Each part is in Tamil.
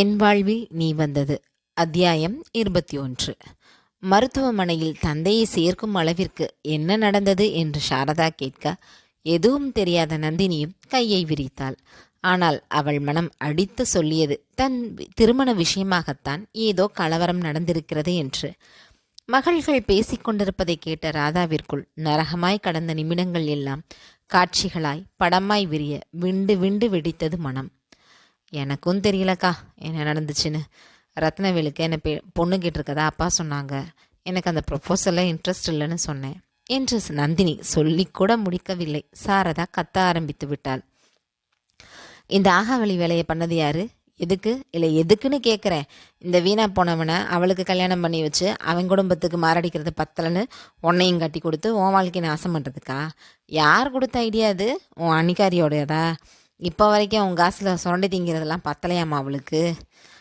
என் வாழ்வில் நீ வந்தது. அத்தியாயம் இருபத்தி ஒன்று. மருத்துவமனையில் தந்தையை சேர்க்கும் அளவிற்கு என்ன நடந்தது என்று சாரதா கேட்க எதுவும் தெரியாத நந்தினியும் கையை விரித்தாள். ஆனால் அவள் மனம் அடித்து சொல்லியது தன் திருமண விஷயமாகத்தான் ஏதோ கலவரம் நடந்திருக்கிறது என்று. மகள்கள் பேசிக்கொண்டிருப்பதை கேட்ட ராதாவிற்குள் நரகமாய் கடந்த நிமிடங்கள் எல்லாம் காட்சிகளாய் படமாய் விரிய விண்டு விண்டு வெடித்தது மனம். எனக்கும் தெரியலக்கா. என்ன நடந்துச்சுன்னு. ரத்னவேலுக்கு என்னை பெ பொண்ணு கேட்டிருக்கதா அப்பா சொன்னாங்க. எனக்கு அந்த ப்ரொப்போசலில் இன்ட்ரெஸ்ட் இல்லைன்னு சொன்னேன். என்று நந்தினி சொல்லிக்கூட முடிக்கவில்லை. சாரதா கத்த ஆரம்பித்து விட்டாள். இந்த ஆகாவளி வேலையை பண்ணது யாரு? எதுக்கு? இல்லை எதுக்குன்னு கேட்குறேன். இந்த வீணா போனவனை அவளுக்கு கல்யாணம் பண்ணி வச்சு அவன் குடும்பத்துக்கு மாரடிக்கிறது பத்தலைன்னு உன்னையும் கட்டி கொடுத்து உன் வாழ்க்கையை நாசம் பண்ணுறதுக்கா யார் கொடுத்த ஐடியா அது? உன் அன்னிக்காரியோடையதா இப்போ வரைக்கும் அவங்க காசில் சுரண்டி திங்கிறதெல்லாம் பத்தலையாம்மா அவளுக்கு.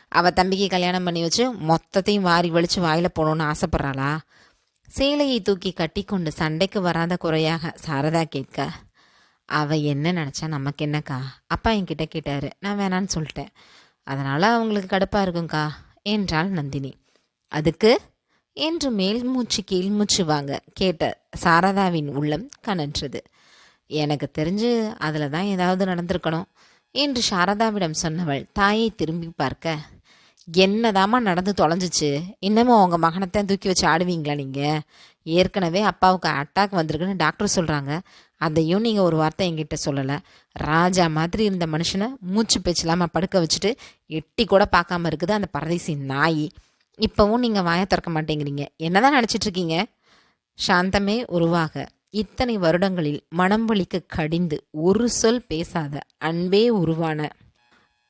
அவள் தம்பிக்கு கல்யாணம் பண்ணி வச்சு மொத்தத்தையும் வாரி வலிச்சு வாயில் போகணுன்னு ஆசைப்பட்றாளா? சேலையை தூக்கி கட்டிக்கொண்டு சண்டைக்கு வராத குறையாக சாரதா கேட்க அவள் என்ன நினச்சா? நமக்கு என்னக்கா? அப்பா என்கிட்ட கேட்டார். நான் வேணான்னு சொல்லிட்டேன். அதனால் அவங்களுக்கு கடுப்பாக இருக்கும்க்கா என்றாள் நந்தினி. அதுக்கு? என்று மேல் மூச்சு கீழ் மூச்சு வாங்க கேட்ட சாரதாவின் உள்ளம் கனன்றது. எனக்கு தெரிஞ்சு அதில் தான் ஏதாவது நடந்திருக்கணும் என்று சாரதாவிடம் சொன்னவள் தாயை திரும்பி பார்க்க என்னதாம்மா நடந்து தொலைஞ்சிச்சு? இன்னமும் உங்கள் மகனத்தை தூக்கி வச்சு ஆடுவீங்களா நீங்கள் ஏற்கனவே அப்பாவுக்கு அட்டாக் வந்திருக்குன்னு டாக்டர் சொல்கிறாங்க அதையும் நீங்கள் ஒரு வார்த்தை என்கிட்ட சொல்லலை. ராஜா மாதிரி இருந்த மனுஷனை மூச்சு பேச்சில்லாமல் படுக்க வச்சுட்டு எட்டி கூட பார்க்காம இருக்குது அந்த பரதேசி நாய். இப்போவும் நீங்கள் வாயை திறக்க மாட்டேங்கிறீங்க. என்னதான் நினச்சிட்ருக்கீங்க சாந்தமே உருவாக. இத்தனை வருடங்களில் மனம் வலிக்க கடிந்து ஒரு சொல் பேசாத அன்பே உருவான.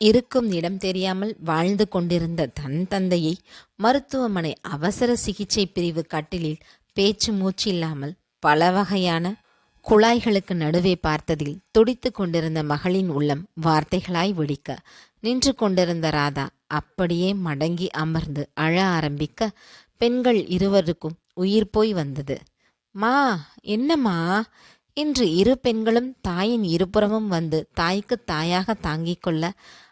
இருக்கும் இடம் தெரியாமல் வாழ்ந்து கொண்டிருந்த தன் தந்தையை மருத்துவமனை அவசர சிகிச்சை பிரிவு கட்டிலில் பேச்சு மூச்சு இல்லாமல் பல வகையான குழாய்களுக்கு நடுவே பார்த்ததில் துடித்து கொண்டிருந்த மகளின் உள்ளம் வார்த்தைகளாய் வெடிக்க நின்று கொண்டிருந்த ராதா அப்படியே மடங்கி அமர்ந்து அழ ஆரம்பிக்க பெண்கள் இருவருக்கும் உயிர் போய் வந்தது. மா என்னம்மா? என்று இரு பெண்களும் தாயின் இருபுறமும் வந்து தாய்க்கு தாயாக தாங்கிக் கொள்ள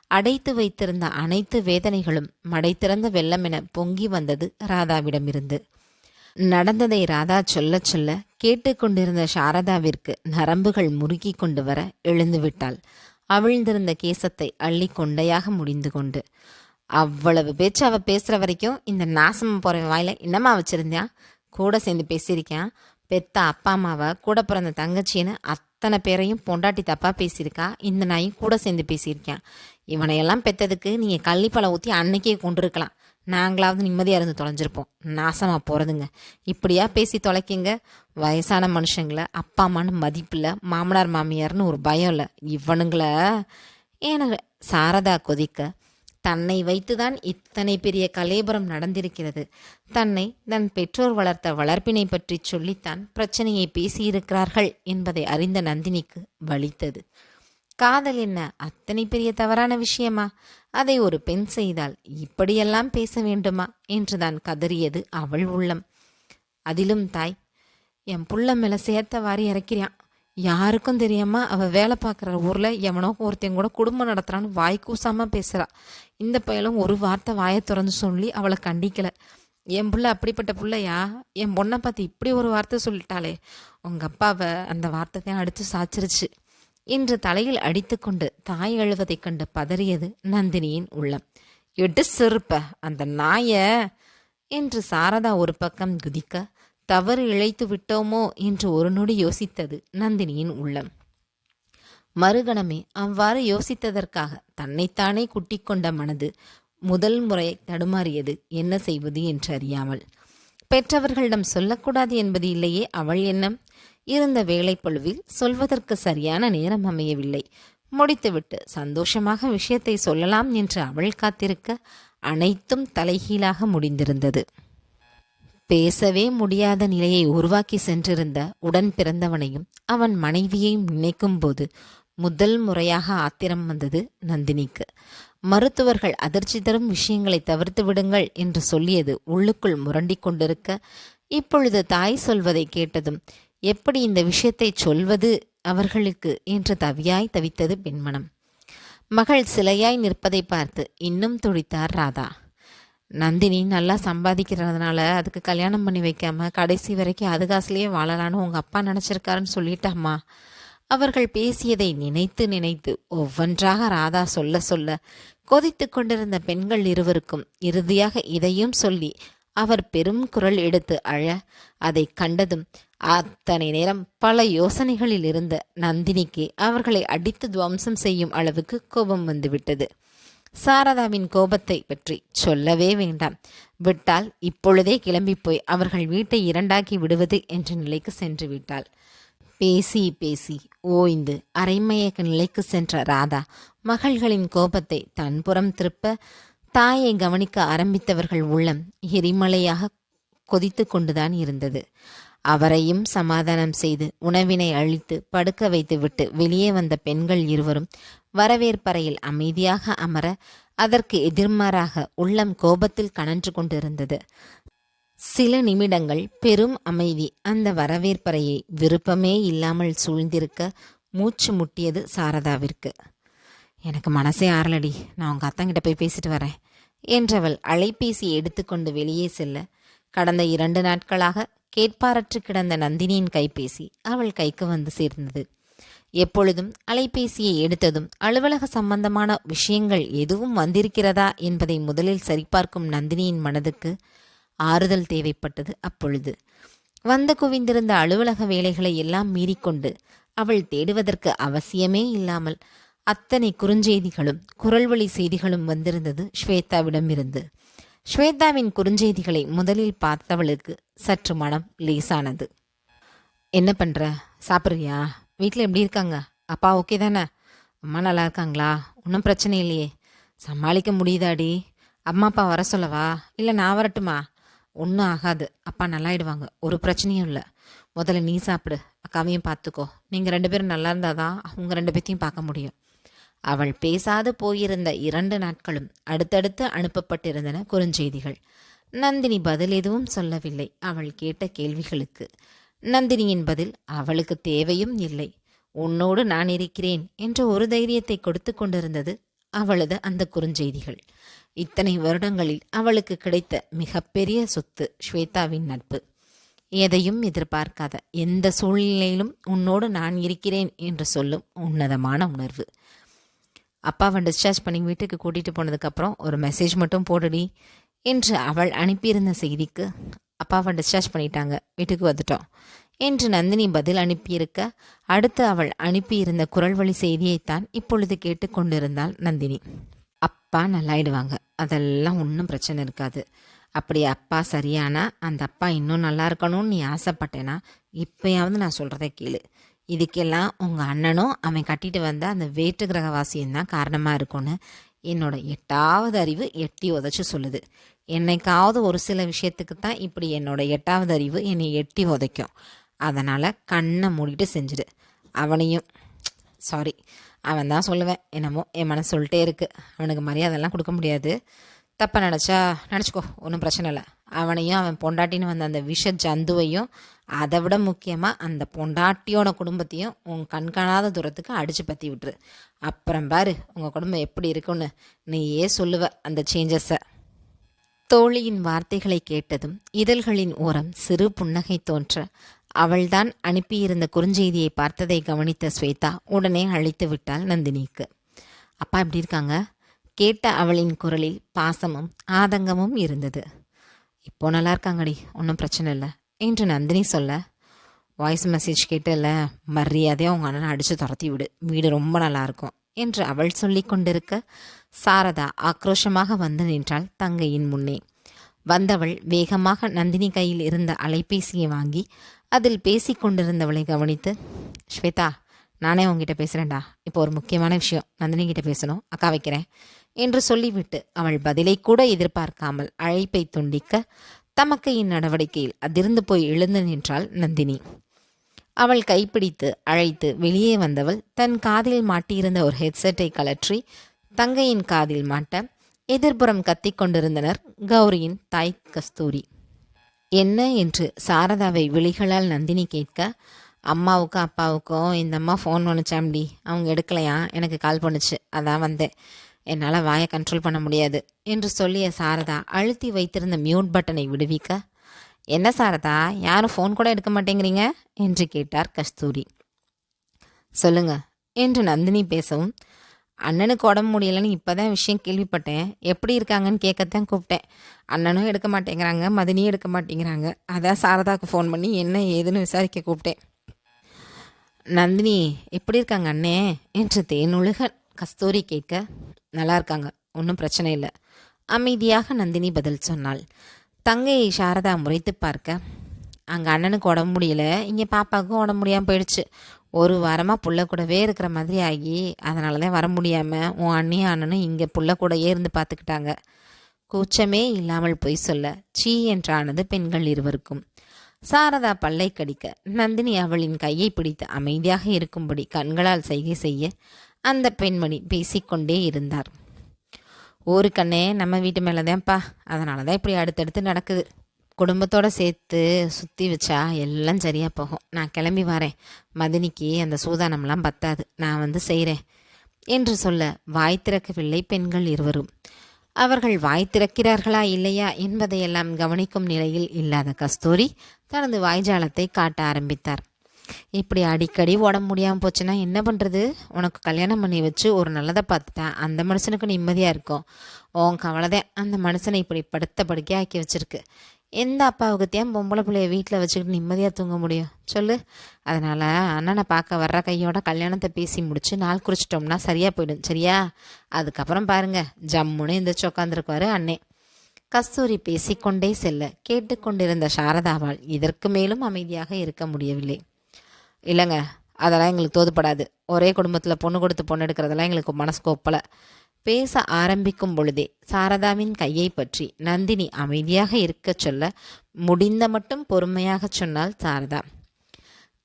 அடைத்து வைத்திருந்த அனைத்து வேதனைகளும் மடைத்திறந்த வெள்ளமென பொங்கி வந்தது ராதாவிடமிருந்து. நடந்ததை ராதா சொல்ல சொல்ல கேட்டுக்கொண்டிருந்த சாரதாவிற்கு நரம்புகள் முறுக்கி கொண்டு வர எழுந்து விட்டாள். அவிழ்ந்திருந்த கேசத்தை அள்ளி கொண்டையாக முடிந்து கொண்டு அவ்வளவு பேச்சு அவ பேசுற வரைக்கும் இந்த நாசம் போற வாயில என்னம்மா வச்சிருந்தியா? கூட சேர்ந்து பேசியிருக்கேன் பெத்த அப்பா அம்மாவை கூட பிறந்த தங்கச்சின்னு அத்தனை பேரையும் பொண்டாட்டி தப்பாக பேசியிருக்கா. இந்த நாயும் கூட சேர்ந்து பேசியிருக்கேன் இவனையெல்லாம் பெத்ததுக்கு நீங்கள் கள்ளிப்பழம் ஊற்றி அன்னைக்கே கொண்டிருக்கலாம் நாங்களாவது நிம்மதியாக இருந்து தொலைஞ்சிருப்போம். நாசமாக போகிறதுங்க இப்படியா பேசி தொலைக்கிங்க. வயசான மனுஷங்களை அப்பா அம்மான்னு மதிப்பில்லை மாமனார் மாமியார்னு ஒரு பயம் இல்லை. இவனுங்கள ஏன சாரதா கொதிக்க தன்னை வைத்துதான் இத்தனை பெரிய கலேபரம் நடந்திருக்கிறது. தன்னை தன் பெற்றோர் வளர்த்த வளர்ப்பினை பற்றி சொல்லித்தான் பிரச்சனையை பேசியிருக்கிறார்கள் என்பதை அறிந்த நந்தினிக்கு வலித்தது. காதல் என்ன அத்தனை பெரிய தவறான விஷயமா? அதை ஒரு பெண் செய்தால் இப்படியெல்லாம் பேச வேண்டுமா? என்றுதான் கதறியது அவள் உள்ளம். அதிலும் தாய் என் புள்ள மேல சேர்த்த வாரி இறக்கிறான் யாருக்கும் தெரியாம அவ வேலை பார்க்குற ஊர்ல எவனோ ஒருத்தன் கூட குடும்பம் நடத்துறான்னு வாய் கூசாம பேசுறா. இந்த பையலும் ஒரு வார்த்தை வாயை திறந்து சொல்லி அவளை கண்டிக்கல. என் பிள்ளை அப்படிப்பட்ட பிள்ளையா? என் பொண்ணை பார்த்து இப்படி ஒரு வார்த்தை சொல்லிட்டாளே. உங்க அப்பாவை அந்த வார்த்தை தான் அடித்து சாச்சிருச்சு. இன்று தலையில் அடித்துக்கொண்டு தாய் எழுவதை கண்டு பதறியது நந்தினியின் உள்ளம். எடு செருப்ப அந்த நாய! என்று சாரதா ஒரு பக்கம் குதிக்க தவறு இழைத்து விட்டோமோ என்று ஒரு நொடி யோசித்தது நந்தினியின் உள்ளம். மறுகணமே அவ்வாறு யோசித்ததற்காக தன்னைத்தானே குட்டிக்கொண்ட மனது முதல் முறை தடுமாறியது என்ன செய்வது என்று அறியாமல். பெற்றவர்களிடம் சொல்லக்கூடாது என்பது இல்லையே அவள் எண்ணம். இருந்த வேலைப்பழுவில் சொல்வதற்கு சரியான நேரம் அமையவில்லை. முடித்துவிட்டு சந்தோஷமாக விஷயத்தை சொல்லலாம் என்று அவள் காத்திருக்க அனைத்தும் தலைகீழாக முடிந்திருந்தது. பேசவே முடியாத நிலையை உருவாக்கி சென்றிருந்த உடன் பிறந்தவனையும் அவன் மனைவியையும் நினைக்கும்போது முதல் முறையாக ஆத்திரம் வந்தது நந்தினிக்கு. மருத்துவர்கள் அதிர்ச்சி தரும் விஷயங்களை தவிர்த்து விடுங்கள் என்று சொல்லியது உள்ளுக்குள் முரண்டி கொண்டிருக்க இப்பொழுது தாய் சொல்வதை கேட்டதும் எப்படி இந்த விஷயத்தை சொல்வது அவர்களுக்கு? என்று தவியாய் தவித்தது பெண்மணம் மகள் சிலையாய் நிற்பதை பார்த்து இன்னும் துடித்தார் ராதா. நந்தினி நல்லா சம்பாதிக்கிறதுனால அதுக்கு கல்யாணம் பண்ணி வைக்காம கடைசி வரைக்கும் அது காசுலேயே வாழலான்னு உங்கள் அப்பா நினச்சிருக்காருன்னு சொல்லிட்டாம்மா. அவர்கள் பேசியதை நினைத்து நினைத்து ஒவ்வொன்றாக ராதா சொல்ல சொல்ல கொதித்து கொண்டிருந்த பெண்கள் இருவருக்கும் இறுதியாக இதையும் சொல்லி அவர் பெரும் குரல் எடுத்து அழ அதை கண்டதும் அத்தனை நேரம் பல யோசனைகளில் இருந்த நந்தினிக்கு அவர்களை அடித்து துவம்சம் செய்யும் அளவுக்கு கோபம் வந்துவிட்டது. சாரதாவின் கோபத்தை பற்றி சொல்லவே வேண்டாம். விட்டால் இப்பொழுதே கிளம்பி போய் அவர்கள் வீட்டை இரண்டாக்கி விடுவது என்ற நிலைக்கு சென்று விட்டாள். பேசி பேசி ஓய்ந்து அரைமயக்க நிலைக்கு சென்ற ராதா மகள்களின் கோபத்தை தன்புறம் திருப்ப தாயை கவனிக்க ஆரம்பித்தவர்கள் உள்ளம் எரிமலையாக கொதித்து கொண்டுதான் இருந்தது. அவரையும் சமாதானம் செய்து உணவினை அழித்து படுக்க வைத்துவிட்டு வெளியே வந்த பெண்கள் இருவரும் வரவேற்பறையில் அமைதியாக அமர அதற்கு எதிர்மாறாக உள்ளம் கோபத்தில் கனன்று கொண்டிருந்தது. சில நிமிடங்கள் பெரும் அமைதி அந்த வரவேற்பறையை விருப்பமே இல்லாமல் சூழ்ந்திருக்க மூச்சு முட்டியது சாரதாவிற்கு. எனக்கு மனசே ஆறலடி. நான் உங்கள் அத்தங்கிட்ட போய் பேசிட்டு வரேன். என்றவள் அலைபேசியை எடுத்துக்கொண்டு வெளியே செல்ல கடந்த இரண்டு நாட்களாக கேட்பாரற்று கிடந்த நந்தினியின் கைபேசி அவள் கைக்கு வந்து சேர்ந்தது. எப்பொழுதும் அலைபேசியை எடுத்ததும் அலுவலக சம்பந்தமான விஷயங்கள் எதுவும் வந்திருக்கிறதா என்பதை முதலில் சரிபார்க்கும் நந்தினியின் மனதுக்கு ஆறுதல் தேவைப்பட்டது அப்பொழுது. வந்து குவிந்திருந்த அலுவலக வேலைகளை எல்லாம் மீறிக்கொண்டு அவள் தேடுவதற்கு அவசியமே இல்லாமல் அத்தனை குறுஞ்செய்திகளும் குரல்வழி செய்திகளும் வந்திருந்தது ஸ்வேதாவிடமிருந்து. ஸ்வேதாவின் குறுஞ்செய்திகளை முதலில் பார்த்தவளுக்கு சற்று மனம் லேசானது. என்ன பண்ணுற சாப்பிட்றியா? வீட்டில் எப்படி இருக்காங்க? அப்பா ஓகே தானே? அம்மா நல்லா இருக்காங்களா? ஒன்றும் பிரச்சனை இல்லையே. சமாளிக்க முடியுதாடி? அம்மா அப்பா வர சொல்லவா? இல்லை நான் வரட்டுமா? ஒன்றும் ஆகாது. அப்பா நல்லாயிடுவாங்க. ஒரு பிரச்சனையும் இல்லை. முதல்ல நீ சாப்பிடு. அக்காவையும் பார்த்துக்கோ நீங்கள் ரெண்டு பேரும் நல்லா இருந்தால் தான் அவங்க ரெண்டு பேர்த்தையும் பார்க்க முடியும். அவள் பேசாது போயிருந்த இரண்டு நாட்களும் அடுத்தடுத்து அனுப்பப்பட்டிருந்தன குறுஞ்செய்திகள். நந்தினி பதில் எதுவும் சொல்லவில்லை அவள் கேட்ட கேள்விகளுக்கு. நந்தினியின் பதில் அவளுக்கு தேவையும் இல்லை. உன்னோடு நான் இருக்கிறேன் என்ற ஒரு தைரியத்தை கொடுத்து கொண்டிருந்தது அவளது அந்த குறுஞ்செய்திகள். இத்தனை வருடங்களில் அவளுக்கு கிடைத்த மிகப்பெரிய சொத்து ஸ்வேதாவின் நட்பு. எதையும் எதிர்பார்க்காத எந்த சூழ்நிலையிலும் உன்னோடு நான் இருக்கிறேன் என்று சொல்லும் உன்னதமான உணர்வு. அப்பாவை டிஸ்சார்ஜ் பண்ணி வீட்டுக்கு கூட்டிகிட்டு போனதுக்கப்புறம் ஒரு மெசேஜ் மட்டும் போடுடி என்று அவள் அனுப்பியிருந்த செய்திக்கு அப்பாவை டிஸ்சார்ஜ் பண்ணிட்டாங்க. வீட்டுக்கு வந்துட்டோம் என்று நந்தினி பதில் அனுப்பியிருக்க அடுத்து அவள் அனுப்பியிருந்த குரல் வழி செய்தியைத்தான் இப்பொழுது கேட்டுக்கொண்டிருந்தாள் நந்தினி. அப்பா நல்லாயிடுவாங்க. அதெல்லாம் ஒன்றும் பிரச்சனை இருக்காது. அப்படி அப்பா சரியானா அந்த அப்பா இன்னும் நல்லா இருக்கணும்னு நீ ஆசைப்பட்டேனா இப்பயாவது நான் சொல்கிறத கேளு. இதுக்கெல்லாம் உங்கள் அண்ணனும் அவன் கட்டிட்டு வந்த அந்த வேற்று கிரகவாசியம் தான் காரணமாக இருக்கும்னு என்னோட எட்டாவது அறிவு எட்டி உதச்சி சொல்லுது. என்னைக்காவது ஒரு சில விஷயத்துக்கு தான் இப்படி என்னோட எட்டாவது அறிவு என்னை எட்டி உதைக்கும். அதனால் கண்ணை மூடிட்டு செஞ்சிடு. அவனையும் சாரி அவன் தான் சொல்லுவேன். என்னமோ என் மனசு சொல்லிட்டே இருக்குது அவனுக்கு மரியாதைலாம் கொடுக்க முடியாது. தப்பாக நினச்சா நினச்சிக்கோ. ஒன்றும் பிரச்சனை இல்லை. அவனையும் அவன் பொண்டாட்டின்னு வந்த அந்த விஷ ஜந்துவையும் அதை விட முக்கியமாக அந்த பொண்டாட்டியோட குடும்பத்தையும் உன் கண்காணாத தூரத்துக்கு அடித்து பற்றி விட்டுரு. அப்புறம் பாரு உங்கள் குடும்பம் எப்படி இருக்குன்னு நீயே சொல்லுவ அந்த சேஞ்சஸை தோழியின் வார்த்தைகளை கேட்டதும் இதழ்களின் ஓரம் சிறு புன்னகை தோன்ற அவள்தான் அனுப்பியிருந்த குறுஞ்செய்தியை பார்த்ததை கவனித்த ஸ்வேதா உடனே அழைத்து விட்டாள் நந்தினிக்கு. அப்பா எப்படி இருக்காங்க? கேட்ட அவளின் குரலில் பாசமும் ஆதங்கமும் இருந்தது. இப்போ நல்லா இருக்காங்கடி ஒன்றும் பிரச்சனை இல்லை. என்று நந்தினி சொல்ல வாய்ஸ் மெசேஜ் கேட்டு இல்லை மரியாதையாக உங்கள் அண்ணனை அடித்து துரத்தி விடு. வீடு ரொம்ப நல்லா இருக்கும் என்று அவள் சொல்லி கொண்டிருக்க சாரதா ஆக்ரோஷமாக வந்து நின்றாள் தங்கையின் முன்னே. வந்தவள் வேகமாக நந்தினி கையில் இருந்த அலைபேசியை வாங்கி அதில் பேசி கொண்டிருந்தவளை கவனித்து ஸ்வேதா நானே உங்ககிட்ட பேசுகிறேன்டா இப்போ ஒரு முக்கியமான விஷயம். நந்தினி கிட்ட பேசணும். அக்கா வைக்கிறேன். என்று சொல்லிவிட்டு அவள் பதிலை கூட எதிர்பார்க்காமல் அழைப்பை துண்டிக்க தமக்கையின் நடவடிக்கையில் அதிர்ந்து போய் எழுந்து நின்றாள் நந்தினி. அவள் கைப்பிடித்து அழைத்து வெளியே வந்தவள் தன் காதில் மாட்டியிருந்த ஒரு ஹெட்செட்டை கலற்றி தங்கையின் காதில் மாட்ட எதிர்ப்புறம் கத்திக் கொண்டிருந்தனர் கௌரியின் தாய் கஸ்தூரி. என்ன? என்று சாரதாவை விழிகளால் நந்தினி கேட்க அம்மாவுக்கும் அப்பாவுக்கும் இந்த அம்மா ஃபோன் பண்ணுச்சாம்டி அவங்க எடுக்கலையா? எனக்கு கால் பண்ணுச்சு அதான் வந்தேன். என்னால் வாயை கண்ட்ரோல் பண்ண முடியாது என்று சொல்லிய சாரதா அழுத்தி வைத்திருந்த மியூட் பட்டனை விடுவிக்க என்ன சாரதா யாரும் ஃபோன் கூட எடுக்க மாட்டேங்கிறீங்க? என்று கேட்டார் கஸ்தூரி. சொல்லுங்க என்று நந்தினி பேசவும் அண்ணனுக்கு உடம்பு முடியலைன்னு இப்போதான் விஷயம் கேள்விப்பட்டேன். எப்படி இருக்காங்கன்னு கேட்கத்தான் கூப்பிட்டேன். அண்ணனும் எடுக்க மாட்டேங்கிறாங்க மதினியும் எடுக்க மாட்டேங்கிறாங்க. அதான் சாரதாவுக்கு ஃபோன் பண்ணி என்ன ஏதுன்னு விசாரிக்க கூப்பிட்டேன். நந்தினி எப்படி இருக்காங்க அண்ணே? என்று தேனுலக கஸ்தூரி கேட்க நல்லா இருக்காங்க. ஒன்றும் பிரச்சனை இல்லை. அமைதியாக நந்தினி பதில் சொன்னாள். தங்கையை சாரதா முறைத்து பார்க்க அங்கே அண்ணனுக்கு உடம்பு முடியல. இங்கே பாப்பாவுக்கும் உடம்பு முடியாமல் போயிடுச்சு. ஒரு வாரமாக புள்ள கூடவே இருக்கிற மாதிரி ஆகி அதனால தான் வர முடியாமல் உன் அண்ணியும் அண்ணனும் இங்கே புள்ள கூடயே இருந்து பார்த்துக்கிட்டாங்க கூச்சமே இல்லாமல் பொய் சொல்ல சீ என்றானது பெண்கள் இருவருக்கும். சாரதா பல்லை கடிக்க நந்தினி அவளின் கையை பிடித்து அமைதியாக இருக்கும்படி கண்களால் செய்கை செய்ய அந்த பெண்மணி பேசிக்கொண்டே இருந்தார். ஒரு கண்ணே நம்ம வீட்டு மேலே தான்ப்பா அதனால தான் இப்படி அடுத்தடுத்து நடக்குது. குடும்பத்தோடு சேர்த்து சுற்றி வச்சா எல்லாம் சரியாக போகும். நான் கிளம்பி வரேன். மதினிக்கு அந்த சூதானம்லாம் பத்தாது. நான் வந்து செய்கிறேன் என்று சொல்ல வாய் திறக்கவில்லை பெண்கள் இருவரும். அவர்கள் வாய் திறக்கிறார்களா இல்லையா என்பதையெல்லாம் கவனிக்கும் நிலையில் இல்லாத கஸ்தூரி தனது வாய்ஜாலத்தை காட்ட ஆரம்பித்தார். இப்படி அடிக்கடி உடம்பு முடியாமல் போச்சுன்னா என்ன பண்ணுறது உனக்கு கல்யாணம் பண்ணி வச்சு ஒரு நல்லதை பார்த்துட்டேன். அந்த மனுஷனுக்கு நிம்மதியாக இருக்கும். உன் கவலைதான் அந்த மனுஷனை இப்படி படுத்த படுக்கே ஆக்கி வச்சிருக்கு. எந்த அப்பாவுக்கு தேன் பொம்பளை பிள்ளைய வீட்டில் வச்சுக்கிட்டு நிம்மதியாக தூங்க முடியும்? சொல்லு. அதனால் அண்ணனை பார்க்க வர்ற கையோட கல்யாணத்தை பேசி முடிச்சு நாள் குறிச்சிட்டோம்னா சரியாக போயிடும். சரியா? அதுக்கப்புறம் பாருங்கள் ஜம்முன்னு எந்திரிச்சு உட்காந்துருக்குவாரு அண்ணே. கஸ்தூரி பேசிக்கொண்டே செல்ல. கேட்டுக்கொண்டிருந்த சாரதாவால் இதற்கு மேலும் அமைதியாக இருக்க முடியவில்லை. இல்லைங்க அதெல்லாம் எங்களுக்கு தோதுப்படாது. ஒரே குடும்பத்தில் பொண்ணு கொடுத்து பொண்ணு எடுக்கிறதெல்லாம் எங்களுக்கு மனசுக்கு ஒப்பலை. பேச ஆரம்பிக்கும் பொழுதே சாரதாவின் கையை பற்றி நந்தினி அமைதியாக இருக்கச் சொல்ல முடிந்த மட்டும் பொறுமையாக சொன்னால் சாரதா.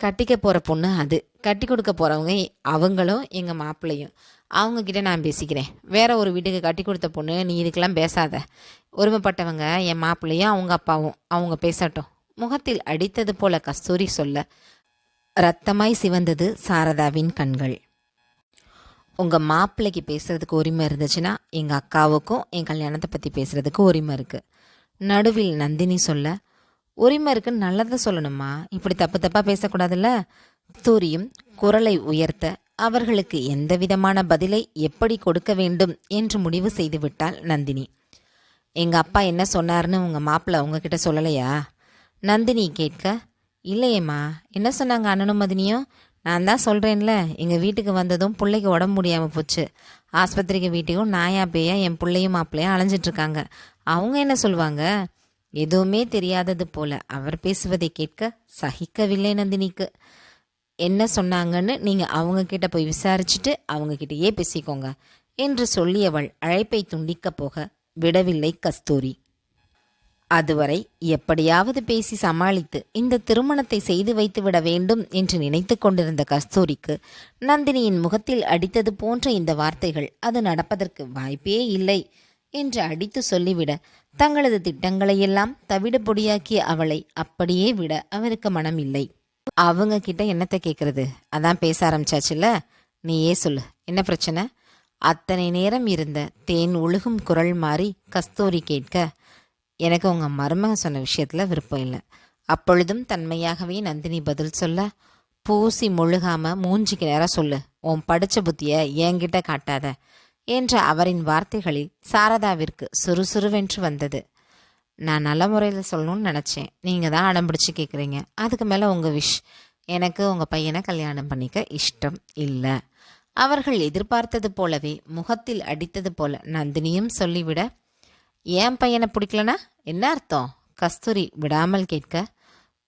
கட்டிக்க போகிற பொண்ணு அது. கட்டி கொடுக்க போகிறவங்க அவங்களும் எங்கள் மாப்பிள்ளையும். அவங்கக்கிட்ட நான் பேசிக்கிறேன். வேற ஒரு வீட்டுக்கு கட்டி கொடுத்த பொண்ணு நீ இதுக்கெல்லாம் பேசாத. ஒருமைப்பட்டவங்க என் மாப்பிள்ளையும் அவங்க அப்பாவும். அவங்க பேசட்டும். முகத்தில் அடித்தது போல கஸ்தூரி சொல்ல ரத்தமாய் சிவந்தது சாரதாவின் கண்கள். உங்கள் மாப்பிள்ளைக்கு பேசுகிறதுக்கு உரிமை இருந்துச்சுன்னா எங்கள் அக்காவுக்கும் என் கல்யாணத்தை பற்றி பேசுகிறதுக்கு உரிமை இருக்குது நடுவில் நந்தினி சொல்ல உரிமை இருக்குன்னு நல்லதை சொல்லணுமா இப்படி தப்பு தப்பாக பேசக்கூடாதுல்ல? தூரியும் குரலை உயர்த்த அவர்களுக்கு எந்த விதமான பதிலை எப்படி கொடுக்க வேண்டும்? என்று முடிவு செய்து விட்டால் நந்தினி. எங்கள் அப்பா என்ன சொன்னார்னு உங்கள் மாப்பிள்ளை உங்ககிட்ட சொல்லலையா? நந்தினி கேட்க இல்லையேம்மா. என்ன சொன்னாங்க அண்ணனும் மதினியும்? நான் தான் சொல்கிறேன்ல எங்கள் வீட்டுக்கு வந்ததும் பிள்ளைக்கு உடம்பு முடியாமல் போச்சு. ஆஸ்பத்திரிக்கு வீட்டுக்கும் நாயா பேயா என் பிள்ளையும் மாப்பிள்ளையும் அலைஞ்சிட்ருக்காங்க அவங்க என்ன சொல்லுவாங்க? எதுவுமே தெரியாதது போல அவர் பேசுவதை கேட்க சகிக்கவில்லை நந்தினிக்கு. என்ன சொன்னாங்கன்னு நீங்கள் அவங்கக்கிட்ட போய் விசாரிச்சுட்டு அவங்க கிட்டயே பேசிக்கோங்க என்று சொல்லியவள் அழைப்பை துண்டிக்கப் போக விடவில்லை கஸ்தூரி. அதுவரை எப்படியாவது பேசி சமாளித்து இந்த திருமணத்தை செய்து வைத்துவிட வேண்டும் என்று நினைத்து கொண்டிருந்த கஸ்தூரிக்கு நந்தினியின் முகத்தில் அடித்தது போன்ற இந்த வார்த்தைகள் அது நடப்பதற்கு வாய்ப்பே இல்லை என்று அடித்து சொல்லிவிட தங்களது திட்டங்களையெல்லாம் தவிடு பொடியாக்கிய அவளை அப்படியே விட அவருக்கு மனம் இல்லை அவங்க கிட்ட என்னத்தை கேட்கறது அதான் பேச ஆரம்பிச்சாச்சுல்ல? நீயே சொல்லு. என்ன பிரச்சனை? அத்தனை நேரம் இருந்த தேன் ஒழுகும் குரல் மாறி கஸ்தூரி கேட்க எனக்கு உங்கள் மருமகன் சொன்ன விஷயத்தில் விருப்பம் இல்லை. அப்பொழுதும் தன்மையாகவே நந்தினி பதில் சொல்ல பூசி முழுகாம மூஞ்சிக்கு நேரம் சொல்லு. உன் படித்த புத்தியை என்கிட்ட காட்டாத என்ற அவரின் வார்த்தைகளில் சாரதாவிற்கு சுறுசுறுவென்று வந்தது. நான் நல்ல முறையில் சொல்லணும்னு நினச்சேன். நீங்கள் தான் அடம் பிடிச்சி கேட்குறீங்க அதுக்கு மேலே உங்கள் விஷ் எனக்கு உங்கள் பையனை கல்யாணம் பண்ணிக்க இஷ்டம் இல்லை அவர்கள் எதிர்பார்த்தது போலவே முகத்தில் அடித்தது போல நந்தினியும் சொல்லிவிட ஏன் பையனை பிடிக்கலனா? என்ன அர்த்தம்? கஸ்தூரி விடாமல் கேட்க.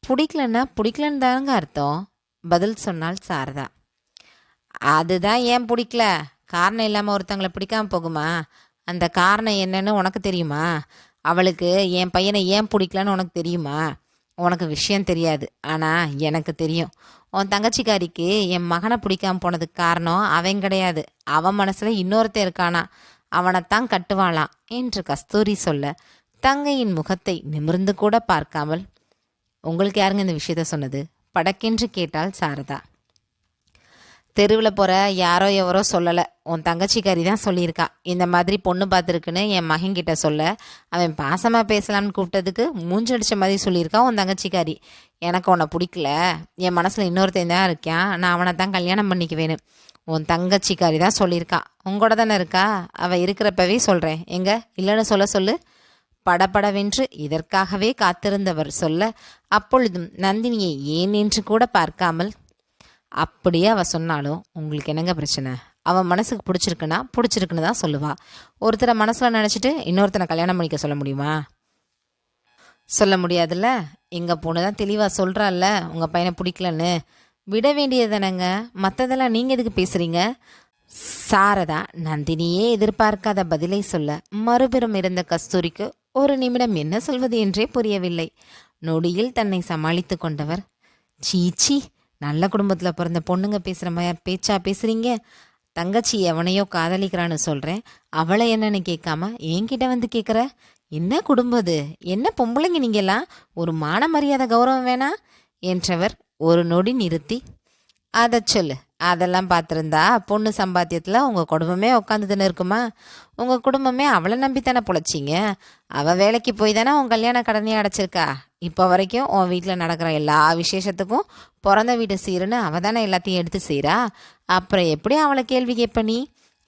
பிடிக்கலன்னா பிடிக்கலன்னு தாங்க அர்த்தம். பதில் சொன்னால் சாரதா. அதுதான் ஏன் பிடிக்கல? காரணம் இல்லாமல் ஒருத்தங்களை பிடிக்காம போகுமா? அந்த காரணம் என்னன்னு உனக்கு தெரியுமா? அவளுக்கு என் பையனை ஏன் பிடிக்கலன்னு உனக்கு தெரியுமா? உனக்கு விஷயம் தெரியாது. ஆனால் எனக்கு தெரியும். உன் தங்கச்சிக்காரிக்கு என் மகனை பிடிக்காம போனதுக்கு காரணம் அவன் கிடையாது. அவன் மனசில் இன்னொருத்தன் இருக்கானா? அவனைத்தான் கட்டுவாளாம் என்று கஸ்தூரி சொல்ல தங்கையின் முகத்தை நிமிர்ந்து கூட பார்க்காமல் உங்களுக்கு யாருங்க இந்த விஷயத்த சொன்னது? படக்கென்று கேட்டாள் சாரதா. தெருவில் போகிற யாரோ எவரோ சொல்லலை. உன் தங்கச்சிக்காரி தான் சொல்லியிருக்கா. இந்த மாதிரி பொண்ணு பார்த்துருக்குன்னு என் மகன்கிட்ட சொல்ல அவன் பாசமாக பேசலாம்னு கூப்பிட்டதுக்கு மூஞ்சடிச்ச மாதிரி சொல்லியிருக்கா உன் தங்கச்சிக்காரி. எனக்கு உன்னை பிடிக்கல. என் மனசில் இன்னொருத்தன் தான் இருக்கான். நான் அவனை தான் கல்யாணம் பண்ணிக்க வேணும் உன் தங்கச்சிக்காரி தான் சொல்லியிருக்கா. உங்களோட தானே இருக்கா? அவள் இருக்கிறப்பவே சொல்கிறேன் எங்க? இல்லைன்னு சொல்ல சொல்லு. படபடவென்று இதற்காகவே காத்திருந்தவர் சொல்ல அப்பொழுதும் நந்தினியை ஏன் என்று கூட பார்க்காமல் அப்படியே அவள் சொன்னாலும் உங்களுக்கு என்னங்க பிரச்சனை? அவன் மனசுக்கு பிடிச்சிருக்குன்னா பிடிச்சிருக்குன்னு தான் சொல்லுவா. ஒருத்தரை மனசில் நினச்சிட்டு இன்னொருத்தனை கல்யாணம் பண்ணிக்க சொல்ல முடியுமா? சொல்ல முடியாதுல்ல? எங்கள் பொண்ணு தான் தெளிவாக சொல்கிறாள்ல உங்கள் பையனை பிடிக்கலன்னு. விட வேண்டியது தானேங்க மற்றதெல்லாம் நீங்கள் எதுக்கு பேசுகிறீங்க சாரதா நந்தினியே எதிர்பார்க்காத பதிலை சொல்ல மறுபெரும் இருந்த கஸ்தூரிக்கு ஒரு நிமிடம் என்ன சொல்வது என்றே புரியவில்லை. நொடியில் தன்னை சமாளித்து கொண்டவர் சீச்சி நல்ல குடும்பத்தில் பிறந்த பொண்ணுங்க பேசுகிற மாதிரி பேச்சா பேசுகிறீங்க தங்கச்சி எவனையோ காதலிக்கிறான்னு சொல்கிறேன் அவளை என்னன்னு கேட்காம என்கிட்ட வந்து கேட்குற என்ன குடும்பம் அது? என்ன பொம்பளைங்க நீங்கெல்லாம்? ஒரு மான மரியாதை கௌரவம் வேணா? என்றவர் ஒரு நொடி நிறுத்தி அதை சொல்லு. அதெல்லாம் பார்த்துருந்தா பொண்ணு சம்பாத்தியத்தில் உங்கள் குடும்பமே உட்காந்துதுன்னு இருக்குமா? உங்கள் குடும்பமே அவளை நம்பி தானே பொழைச்சிங்க? அவள் வேலைக்கு போய் தானே உன் கல்யாண கடனையும் அடைச்சிருக்கா? இப்போ வரைக்கும் உன் வீட்டில் நடக்கிற எல்லா விசேஷத்துக்கும் பிறந்த வீடு சீருன்னு அவள் தானே எல்லாத்தையும் எடுத்து செய்கிறா அப்புறம் எப்படி அவளை கேள்வி கேட்ப நீ?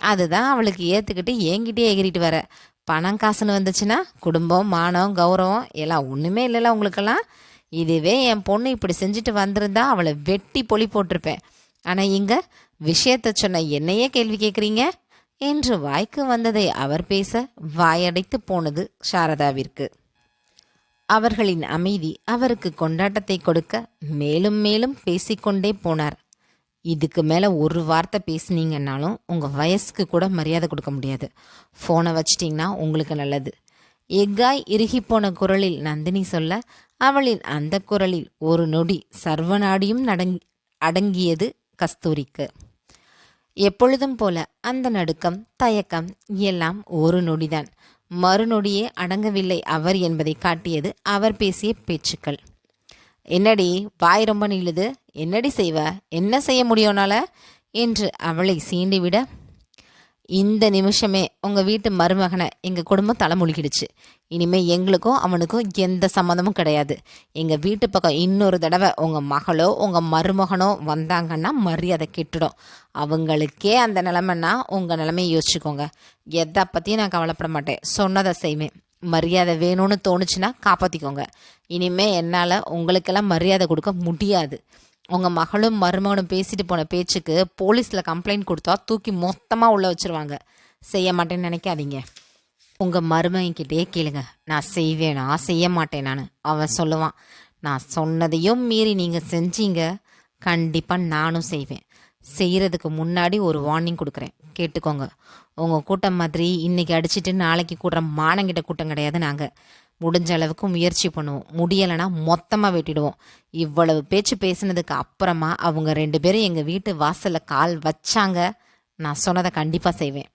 அதுதான் அவளுக்கு ஏற்றுக்கிட்டு ஏங்கிட்டே எகிரிட்டு வர. பணம் காசுன்னு வந்துச்சுன்னா குடும்பம் மானம் கௌரவம் எல்லாம் ஒன்றுமே இல்லைல்ல உங்களுக்கெல்லாம். இதுவே என் பொண்ணு இப்படி செஞ்சுட்டு வந்திருந்தா அவளை வெட்டி பொலி போட்டிருப்பேன். ஆனால் இங்க விஷயத்தை சொன்ன என்னையே கேள்வி கேட்குறீங்க என்று வாய்க்கு வந்ததை அவர் பேச வாயடைத்து போனது சாரதாவிற்கு. அவர்களின் அமைதி அவருக்கு கொண்டாட்டத்தை கொடுக்க மேலும் மேலும் பேசிக்கொண்டே போனார். இதுக்கு மேலே ஒரு வார்த்தை பேசுனீங்கன்னாலும் உங்கள் வயசுக்கு கூட மரியாதை கொடுக்க முடியாது. ஃபோனை வச்சிட்டிங்கன்னா உங்களுக்கு நல்லது. எக்காய் இறுகிப்போன குரலில் நந்தினி சொல்ல அவளின் அந்த குரலில் ஒரு நொடி சர்வநாடியும் நடங்கி அடங்கியது கஸ்தூரிக்கு. எப்பொழுதும் போல அந்த நடுக்கம் தயக்கம் எல்லாம் ஒரு நொடிதான். மறுநொடியே அடங்கவில்லை அவர் என்பதை காட்டியது அவர் பேசிய பேச்சுக்கள். என்னடி வாய் ரொம்ப நீளுது. என்னடி செய்வ? என்ன செய்ய முடியும்னால என்று அவளை சீண்டிவிட இந்த நிமிஷமே உங்கள் வீட்டு மருமகனை எங்கள் குடும்பம் தலைமுழுகிடுச்சு. இனிமேல் எங்களுக்கும் அவனுக்கும் எந்த சம்மந்தமும் கிடையாது. எங்கள் வீட்டு பக்கம் இன்னொரு தடவை உங்கள் மகளோ உங்கள் மருமகனோ வந்தாங்கன்னா மரியாதை கெட்டுடும். அவங்களுக்கே அந்த நிலமைன்னா உங்கள் நிலமையை யோசிச்சுக்கோங்க. எதை பற்றியும் நான் கவலைப்பட மாட்டேன். சொன்னதை செய்வேன் மரியாதை வேணும்னு தோணுச்சுன்னா காப்பாற்றிக்கோங்க இனிமேல் என்னால் உங்களுக்கெல்லாம் மரியாதை கொடுக்க முடியாது. உங்கள் மகளும் மருமகனும் பேசிட்டு போன பேச்சுக்கு போலீஸில் கம்ப்ளைண்ட் கொடுத்தா தூக்கி மொத்தமாக உள்ளே வச்சிருவாங்க. செய்ய மாட்டேன்னு நினைக்காதீங்க. உங்கள் மருமகிட்டே கேளுங்க. நான் செய்வேனா செய்ய மாட்டேன் நான். அவன் சொல்லுவான் நான் சொன்னதையும் மீறி நீங்கள் செஞ்சீங்க. கண்டிப்பாக நானும் செய்வேன். செய்கிறதுக்கு முன்னாடி ஒரு வார்னிங் கொடுக்குறேன். கேட்டுக்கோங்க. உங்கள் கூட்டம் மாதிரி இன்றைக்கி அடிச்சிட்டு நாளைக்கு கூடுற மானங்கிட்ட கூட்டம் கிடையாது நாங்கள் முடிஞ்ச அளவுக்கு முயற்சி பண்ணுவோம். முடியலைன்னா மொத்தமாக வெட்டிடுவோம். இவ்வளவு பேச்சு பேசினதுக்கு அப்புறமா அவங்க ரெண்டு பேரும் எங்கள் வீட்டு வாசலில் கால் வச்சாங்க. நான் சொன்னதை கண்டிப்பாக செய்வேன்.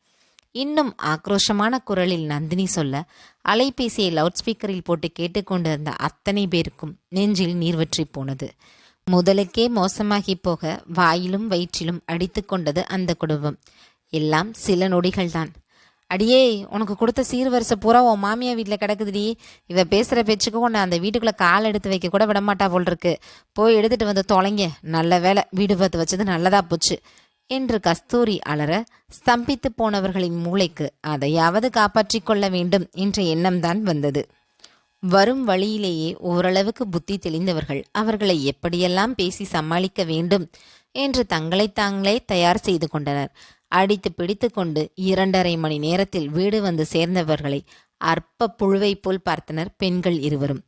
இன்னும் ஆக்ரோஷமான குரலில் நந்தினி சொல்ல அலைபேசியை லவுட் ஸ்பீக்கரில் போட்டு கேட்டுக்கொண்டிருந்த அத்தனை பேருக்கும் நெஞ்சில் நீர் வற்றி போனது. முதலுக்கே மோசமாகி போக வாயிலும் வயிற்றிலும் அடித்து கொண்டது அந்த குடும்பம். எல்லாம் சில நொடிகள்தான். அடியே உனக்கு கொடுத்த சீர்வரிசை பூரா உன் மாமியா வீட்டில் கிடக்குதுடி. இவ பேசுகிற பேச்சுக்கு உன்னை அந்த வீட்டுக்குள்ளே கால் எடுத்து வைக்க கூட விட மாட்டா போல் இருக்கு போய் எடுத்துட்டு வந்து தொலைங்க. நல்ல வேலை வீடு பார்த்து வச்சது நல்லதா போச்சு. என்று கஸ்தூரி அலற ஸ்தம்பித்து போனவர்களின் மூளைக்கு அதையாவது காப்பாற்றிக் கொள்ள வேண்டும் என்ற எண்ணம்தான் வந்தது. வரும் வழியிலேயே ஓரளவுக்கு புத்தி தெளிந்தவர்கள் அவர்களை எப்படியெல்லாம் பேசி சமாளிக்க வேண்டும் என்று தங்களை தாங்களே தயார் செய்து கொண்டனர். அடித்து பிடித்து கொண்டு இரண்டரை மணி நேரத்தில் வீடு வந்து சேர்ந்தவர்களை அற்ப புழுவை போல் பார்த்தனர் பெண்கள் இருவரும்.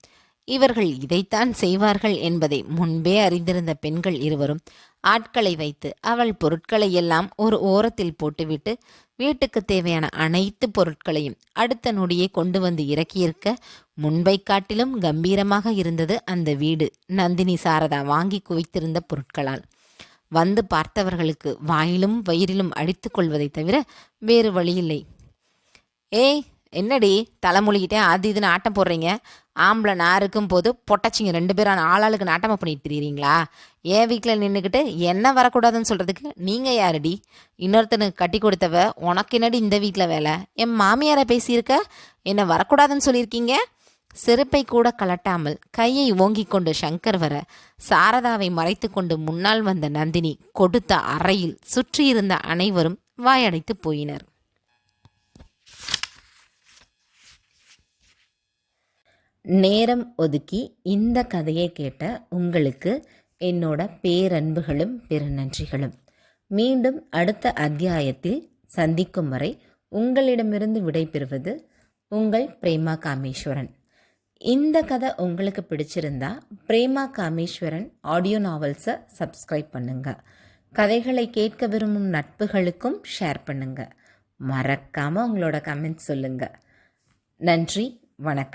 இவர்கள் இதைத்தான் செய்வார்கள் என்பதை முன்பே அறிந்திருந்த பெண்கள் இருவரும் ஆட்களை வைத்து அவள் பொருட்களை எல்லாம் ஒரு ஓரத்தில் போட்டுவிட்டு வீட்டுக்கு தேவையான அனைத்து பொருட்களையும் அடுத்த நொடியை கொண்டு வந்து இறக்கியிருக்க முன்பை காட்டிலும் கம்பீரமாக இருந்தது அந்த வீடு. நந்தினி சாரதா வாங்கி குவித்திருந்த பொருட்களால். வந்து பார்த்தவர்களுக்கு வாயிலும் வயிறிலும் அடித்து கொள்வதை தவிர வேறு வழியில்லை. ஏய் என்னடி தலைமொழிகிட்டே அது இதுன்னு ஆட்டம் போடுறீங்க? ஆம்பளை நான் இருக்கும்போது பொட்டச்சிங்க ரெண்டு பேரும் ஆளாளுக்கு நாட்டமாக பண்ணிட்டு திரியிறீங்களா என் வீட்டில் நின்றுக்கிட்டு என்ன வரக்கூடாதுன்னு சொல்கிறதுக்கு நீங்கள் யாருடி? இன்னொருத்தனுக்கு கட்டி கொடுத்தவ உனக்கு என்னடி இந்த வீட்டில் வேலை? என் மாமியாரை பேசியிருக்க? என்ன வரக்கூடாதுன்னு சொல்லியிருக்கீங்க? செருப்பை கூட கலட்டாமல் கையை ஓங்கிக் கொண்டு சங்கர் வர சாரதாவை மறைத்து கொண்டு முன்னால் வந்த நந்தினி கொடுத்த அறையில் சுற்றியிருந்த அனைவரும் வாயடைத்து போயினர். நேரம் ஒதுக்கி இந்த கதையை கேட்ட உங்களுக்கு என்னோட பேரன்புகளும் பெருநன்றிகளும் மீண்டும் அடுத்த அத்தியாயத்தில் சந்திக்கும் வரை உங்களிடமிருந்து விடைபெறுவது உங்கள் பிரேமா காமேஸ்வரன். இந்த கதை உங்களுக்கு பிடிச்சிருந்தா பிரேமா காமேஸ்வரன் ஆடியோ நாவல்ஸை சப்ஸ்கிரைப் பண்ணுங்க. கதைகளை கேட்க விரும்பும் நட்புகளுக்கும் ஷேர் பண்ணுங்க. மறக்காம உங்களோட கமெண்ட்ஸ் சொல்லுங்க. நன்றி வணக்கம்.